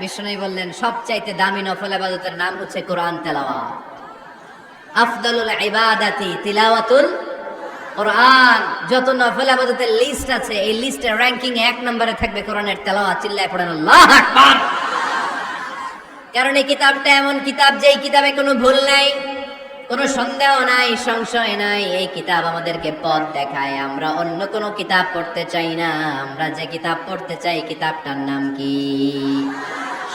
বিষ্ণু বললেন, সবচাইতে দামি নফল আবাদতের নাম হচ্ছে কোরআন তেলাওয়া আফদালুল ইবাদাতি তিলাওয়াতুল কোরআন। যত নফল আবাদতের লিস্ট আছে, এই লিস্টের র্যাঙ্কিং এক নম্বরে থাকবে কোরআনের তেলাওয়া চিল্লায় পড়েন, আল্লাহ কারণ এই কিতাবটা এমন কিতাব যে এই কিতাবে কোনো ভুল নাই। কোনো সন্দেহ নাই, সংশয় নাই, এই কিতাব আমাদেরকে পথ দেখায়। আমরা অন্য কোনো কিতাব পড়তে চাই না, আমরা যে কিতাব পড়তে চাই কিতাবটার নাম কি?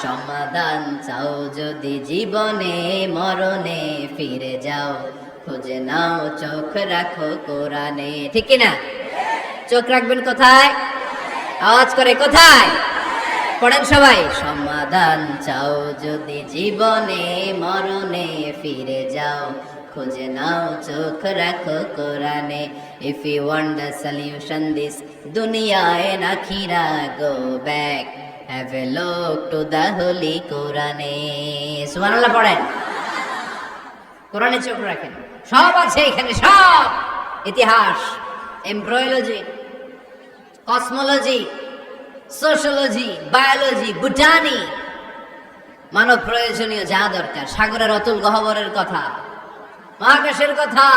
সমাধান চাও যদি জীবনে, মরণে ফিরে যাও, খুঁজে নাও, চোখ রাখো কোরআনে। ঠিক না? চোখ রাখবেন কোথায়? আওয়াজ করে কোথায়? পড়েন সবাই সমাধান চাও। যদি জীবনে মরণে ফিরে যাও, খুঁজে নাও, চোখ রাখো কোরআনে। If you want the solution this দুনিয়ায় না নাখিরা go back have a look to the holy কোরআনে। সুবহানাল্লাহ পড়েন। কোরআনে চোখ রাখেন। সব আছে এখানে, সব। ইতিহাস, embryology, cosmology sociology biology botany মানব প্রয়োজনীয় যা দরকার। সাগরের অতুল গহবরের কথা, মহাকাশের কথা,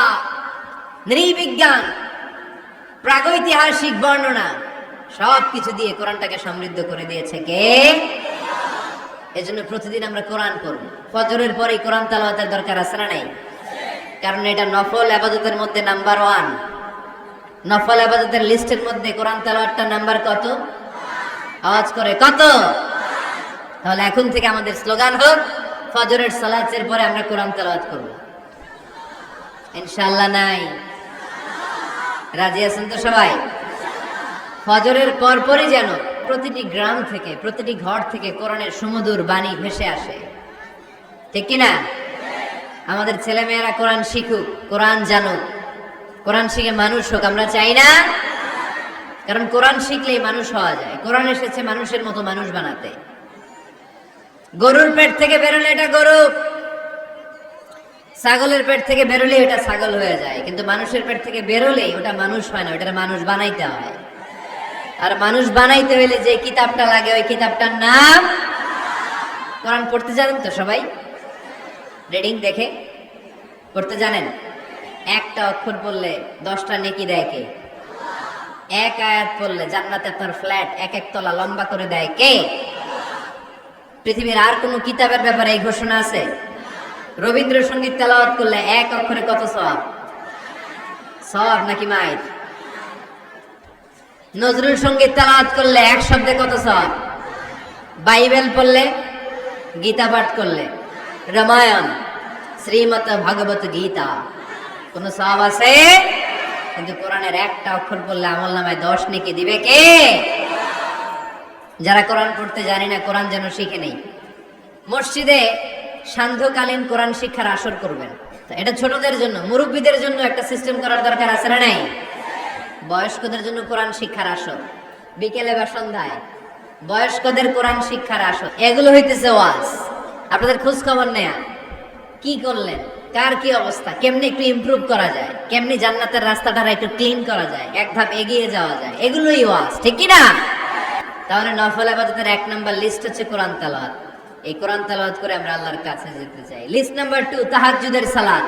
নৃবিজ্ঞান, প্রাগৈতিহাসিক বর্ণনা সব কিছু দিয়ে কোরআনটাকে সমৃদ্ধ করে দিয়েছে কে? এজন্য প্রতিদিন আমরা কোরআন পড়ব। ফজরের পরে কোরআন তালাওয়াতের দরকার আছে না নাই? কারণ এটা নফল আবাদতের মধ্যে নাম্বার ওয়ান। নফল আবাদতের লিস্টের মধ্যে কোরআন তালাওয়াতটা নাম্বার কত? আওয়াজ করে কত? তাহলে এখন থেকে আমাদের স্লোগান হোক, ফজরের সালাতের পরে আমরা কোরআন তেলাওয়াত করব। ইনশাআল্লাহ নাই। রাজি আছেন তো সবাই? ফজরের পরপরই যেন প্রতিটি গ্রাম থেকে, প্রতিটি ঘর থেকে কোরআনের সুমধুর বাণী ভেসে আসে। ঠিক কি না আমাদের ছেলেমেয়েরা কোরআন শিখুক, কোরআন জানুক। কোরআন শিখে মানুষ হোক, আমরা চাই না কারণ কোরআন শিখলেই মানুষ হওয়া যায়। কোরআন এসেছে মানুষের মতো মানুষ বানাতে। গরুর পেট থেকে বেরোলে এটা গরু। ছাগলের পেট থেকে বেরোলে এটা ছাগল হয়ে যায়। কিন্তু মানুষের পেট থেকে বেরোলেই ওটা মানুষ হয় না ওটা মানুষ বানাইতে হয়। আর মানুষ বানাইতে হইলে যে কিতাবটা লাগে, ওই কিতাবটার নাম? কোরআন পড়তে জানেন তো সবাই? রিডিং দেখে? পড়তে জানেন? একটা অক্ষর পড়লে দশটা নেকি দেয় কে? এক আয়াত পড়লে জান্নাতে আপনার ফ্ল্যাট এক এক তলা লম্বা করে দেয় কে? পৃথিবীর আর কোনো কিতাবের ব্যাপারে এই ঘোষণা আছে? রবীন্দ্রসঙ্গীত তেলাওয়াত করলে এক অক্ষরে কত সব? সব নাকি মাইর? নজরুল সংগীত তেলাওয়াত করলে এক শব্দে কত সব? বাইবেল পড়লে গীতা পাঠ করলে। রামায়ণ শ্রীমত ভাগবত গীতা। কোন সব আছে? কিন্তু কোরআনের একটা অক্ষর পড়লে আমল নামায় দশ নেকি দিবে কে? যারা কোরআন পড়তে জানি না, কোরআন যেন শিখে নেই। মসজিদে সান্ধ্যকালীন কোরআন শিক্ষার আসর করবেন। এটা ছোটদের জন্য, মুরব্বীদের জন্য একটা সিস্টেম করার দরকার আছে না নাই? বয়স্কদের জন্য কোরআন শিক্ষার আসর। বিকেলে বা সন্ধ্যায়। বয়স্কদের কোরআন শিক্ষার আসর। এগুলো হইতেছে ওয়াজ। আপনাদের খোঁজ খবর নেয়া। কি করলেন? কার কি অবস্থা? কেমনি একটু ইমপ্রুভ করা যায়? কেমনি জান্নাতের রাস্তাটা একটু ক্লিন করা যায়? এক ধাপ এগিয়ে যাওয়া যায়? এগুলোই ওয়াজ, ঠিক কি না তাহলে নফল আবাদতের এক নাম্বার লিস্ট হচ্ছে কোরআন তালাওয়াত। এই কোরআন তালাওয়াত করে আমরা আল্লাহর কাছে যেতে চাই। লিস্ট নাম্বার টু তাহাজ্জুদের সালাত।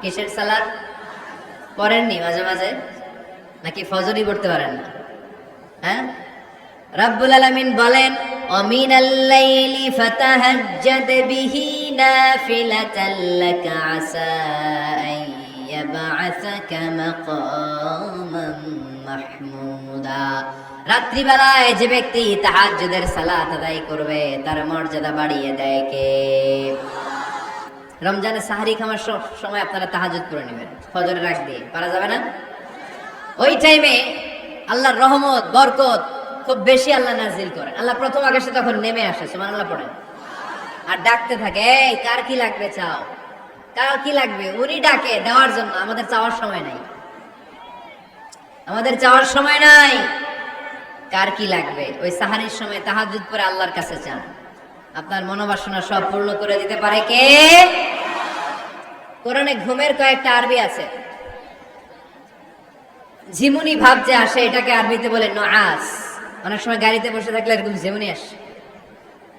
কিসের সালাত? পড়েননি মাঝে মাঝে? নাকি ফজরই পড়তে পারেন না? হ্যাঁ? রাব্বুল আলামিন বলেন ومن الليل فتهجد به نافلة لك عسى أن يبعثك مقاما محمودا রাত্রিবেলায় যে ব্যক্তি তাহাজ্জুদের সালাত আদায় করবে তার মর্যাদা বাড়িয়ে দেয় কে রমজানে সাহারি খামার স- সময় আপনারা তাহাজুদ করে নেবেন ফজরের রাখ দিয়ে পারা যাবে না ওই টাইমে আল্লাহর রহমত বরকত খুব বেশি আল্লাহ নাজিল করেন আল্লাহ প্রথম আকাশে তখন নেমে আসে সুমান আল্লাহ পড়েন আর ডাকতে থাকে, এই, কার কি লাগবে চাও? কার কি লাগবে? উনি ডাকে দেওয়ার জন্য, আমাদের চাওয়ার সময় নাই। আমাদের চাওয়ার সময় নাই। কার কি লাগবে? ওই সাহারির সময় তাহাজুদ করে আল্লাহর কাছে চান আপনার মনোবাসনা সব পূর্ণ করে দিতে পারে কে? কোরআনে ঘুমের কয়েকটা আরবি আছে। ঝিমুনি ভাব যে আসে, এটাকে আরবিতে বলে নআস অনেক সময় গাড়িতে বসে থাকলে এরকম ঝিমুনি আসে।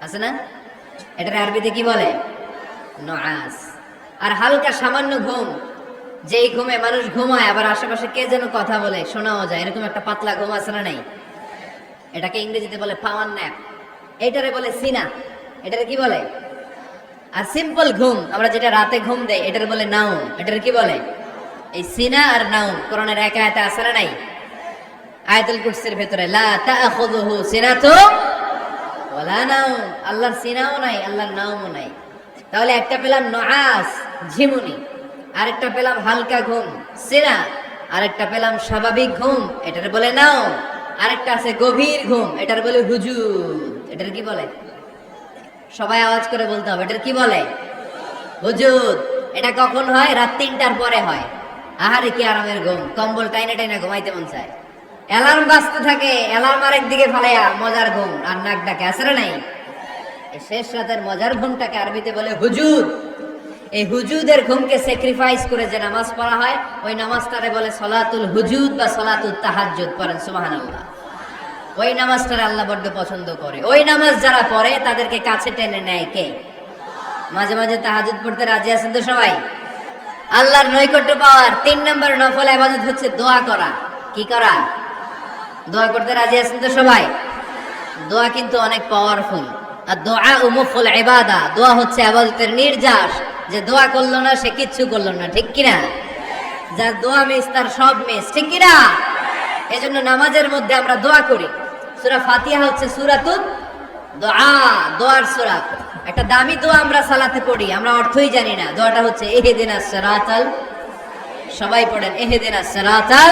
আছে না? এটার আরবিতে কি বলে? নআস আর হালকা সামান্য ঘুম। যেই ঘুমে মানুষ ঘুমায়, আবার আশেপাশে কে যেন কথা বলে, শোনাও যায়। এরকম একটা পাতলা ঘুম আছে না নাই? এটাকে ইংরেজিতে বলে পাওয়ার ন্যাপ। এটারে বলে সিনা। এটারে কি বলে? আর সিম্পল ঘুম, আমরা যেটা রাতে ঘুম দেয় এটার বলে নাউম এটার কি বলে? এই সিনা আর নাউম কোরআনের একা আয়াতে আছে না নাই? আয়াতুল কুরসির ভেতরে, লা তাআখুযুহু সিনাতু ওয়ালা নাউম আল্লাহর সিনাও নাই, আল্লাহর নাউমও নাই। তাহলে একটা পেলাম নআস, ঝিমুনি। আরেকটা পেলাম হালকা ঘুম, সিনা। আরেকটা পেলাম স্বাভাবিক ঘুম, এটার বলে নাও আরেকটা আছে গভীর ঘুম, এটার বলে হুজুদ এটার কি বলে? সবাই আওয়াজ করে বলতে হবে, এটার কি বলে? হুজুদ এটা কখন হয়? রাত তিনটার পরে হয়। আহারে কি আরামের ঘুম, কম্বল টাইনে টাইনে ঘুমাইতে মন চায়। অ্যালার্ম বাজতে থাকে অ্যালার্ম আরেক দিকে ফালাইয়া মজার ঘুম। আর নাক ডাকে আসে না নাই শেষ রাতের মজার ঘুমটাকে আরবিতে বলে হুজুদ এই হুজুদের ঘুমকে স্যাক্রিফাইস করে যে নামাজ পড়া হয়, ওই নামাজটারে বলে সলাতুল হুজুদ বা সলাতুল তাহাজ্জুদ পড়েন, সুবহানাল্লাহ। ওই নামাজটারে আল্লাহ বড্ড পছন্দ করে। ওই নামাজ যারা পড়ে, তাদেরকে কাছে টেনে নেয় কে? মাঝে মাঝে তাহাজুদ পড়তে রাজি আছেন তো সবাই? আল্লাহর নৈকট্য পাওয়ার তিন নম্বর নফল আবাদত হচ্ছে দোয়া করা। কি করা? দোয়া করতে রাজি আছেন তো সবাই? দোয়া কিন্তু অনেক পাওয়ারফুল আর দোয়া উমুফুল ইবাদা, দোয়া হচ্ছে আবাদতের নির্যাস। যে দোয়া করল না, সে কিচ্ছু করল না, ঠিক কিনা? যার দোয়া মিস, তার সব মিস, ঠিক কিনা? এই জন্য নামাজের মধ্যে আমরা দোয়া করি। সুরা ফাতিহা হচ্ছে সূরাতুত দোয়া, দোয়ার সূরা। একটা দামি দোয়া আমরা সালাতে পড়ি, আমরা অর্থই জানি না। দোয়াটা হচ্ছে ইহদিনাস সিরাতাল সবাই পড়েন ইহদিনাস সিরাতাল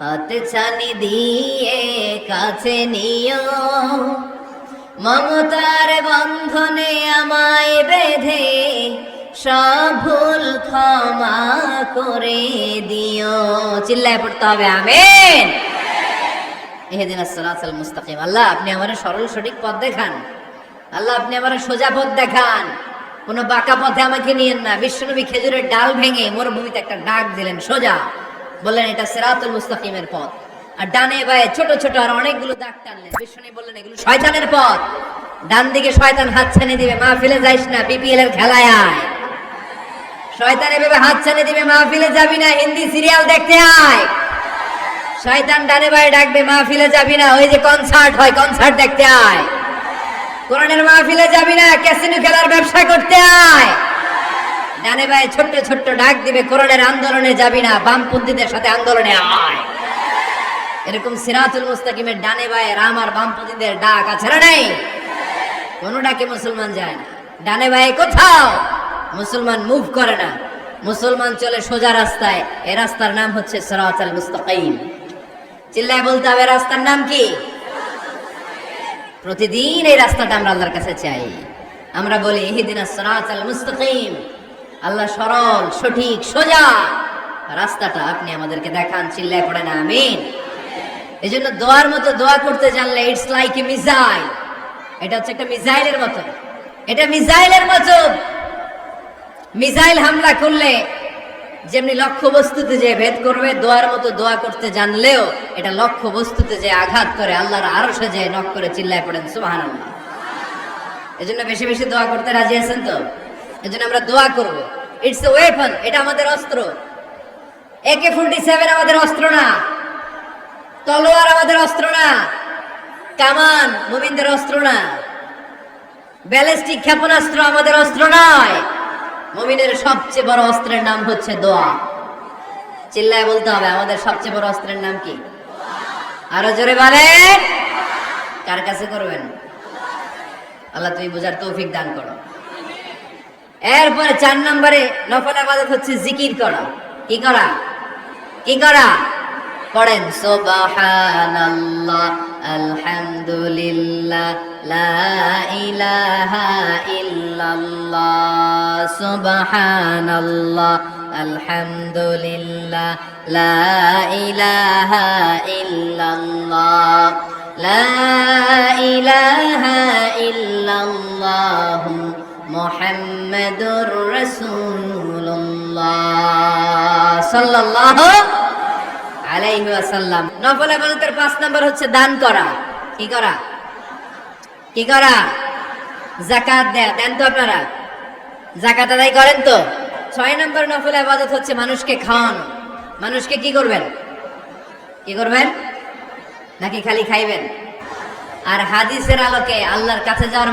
হাত ছানি দিয়ে কাছে নিও। মমতার বন্ধনে আমায় বেঁধে সব ভুল ক্ষমা করে দিও। চিল্লায় পড়তে হবে, আমেন। এহেদিন আসসালাম মুস্তাকিম। আল্লাহ, আপনি আমার সরল সঠিক পথ দেখান। আল্লাহ, আপনি আমার সোজা পথ দেখান। কোনো বাঁকা পথে আমাকে নিয়েন না। বিশ্বনবী খেজুরের ডাল ভেঙে মরুভূমিতে একটা ডাক দিলেন, সোজা। বললেন, এটা সেরাতুল মুস্তাকিমের পথ। আর ডানে বায়ে ছোট ছোট আর অনেকগুলো দাগ টানলেন। বিশ্বনবী বললেন, এগুলো শয়তানের পথ। ডান দিকে শয়তান হাত ছানি দিবে মা ফেলে যাইস না বিপিএল এর খেলায় আয়। শয়তান এভাবে হাত ছানি দিবে মা ফিলে যাবি না, হিন্দি সিরিয়াল দেখতে আয়। শয়তান ডানে বায়ে ডাকবে, মাহফিলে যাবি না, ওই যে কনসার্ট হয় কনসার্ট দেখতে আয়। কোরআনের মাহফিলে যাবি না, ক্যাসিনো খেলার ব্যবসা করতে আয়। ডানে বায়ে ছোট্ট ছোট্ট ডাক দিবে, কোরআনের আন্দোলনে যাবি না, বামপন্থীদের সাথে আন্দোলনে আয়। এরকম সিরাতুল মুস্তাকিমের ডানে বায়ে রাম আর বামপন্থীদের ডাক আছে না নাই? কোনো ডাকে মুসলমান যায় না। ডানে বায়ে কোথাও মুসলমান মুভ করে না। মুসলমান চলে সোজা রাস্তায় এই রাস্তার নাম হচ্ছে সিরাতুল মুস্তাকিম। চিল্লায় বলতে হবে রাস্তার নাম কি? প্রতিদিন এই রাস্তাটা আমরা আল্লাহর কাছে চাই। আমরা বলি, ইহদিন সিরাতাল মুস্তাকিম। আল্লাহ সরল, সঠিক, সোজা। রাস্তাটা আপনি আমাদেরকে দেখান, চিল্লায় পড়ে না, আমিন। এই জন্য দোয়ার মতো দোয়া করতে জানলে ইটস লাইক এ মিসাইল এটা হচ্ছে একটা মিসাইলের মতো। এটা মিসাইলের মতো। মিসাইল হামলা করলে যেমনি লক্ষ্য বস্তুতে যে ভেদ করবে, দোয়ার মতো দোয়া করতে জানলেও এটা লক্ষ্য বস্তুতে যে আঘাত করে, আল্লাহর আরও সে যে নক করে চিল্লায় পড়েন সুবাহান আল্লাহ এই জন্য বেশি বেশি দোয়া করতে রাজি আছেন তো? এই জন্য আমরা দোয়া করব। ইটস এ ওয়েপন এটা আমাদের অস্ত্র। একে ফোর্টি সেভেন আমাদের অস্ত্র না। তলোয়ার আমাদের অস্ত্র না। কামান, মুমিনদের অস্ত্র না। ব্যালিস্টিক ক্ষেপণাস্ত্র আমাদের অস্ত্র নয়। মুমিনের সবচেয়ে বড় অস্ত্রের নাম হচ্ছে দোয়া। চিল্লায় বলতে হবে, আমাদের সবচেয়ে বড় অস্ত্রের নাম কি? আরও জোরে বলেন। কার কাছে করবেন? আল্লাহ তুমি বোঝার তৌফিক দান করো। এরপরে চার নম্বরে নফল আবাদত হচ্ছে জিকির করা। কি করা? কি করা? পড়েন, সুবহানাল্লাহ, আলহামদুলিল্লাহ, লা ইলাহা ইল্লাল্লাহ, সুবহানাল্লাহ, আলহামদুলিল্লাহ, লা ইলাহা ইল্লাল্লাহ, লা ইলাহা ইল্লাল্লাহ মুহাম্মাদুর ইবাদতের পাঁচ নাম্বার হচ্ছে দান করা। কি করা? কি করা? জাকাত দেন তো আপনারা। জাকাত করেন তো। ছয় নম্বর হচ্ছে মানুষকে খাওয়ানো। মানুষকে কি করবেন? কি করবেন? নাকি খালি খাইবেন? আর হাদিসের আলোকে আল্লাহর কাছে যাওয়ার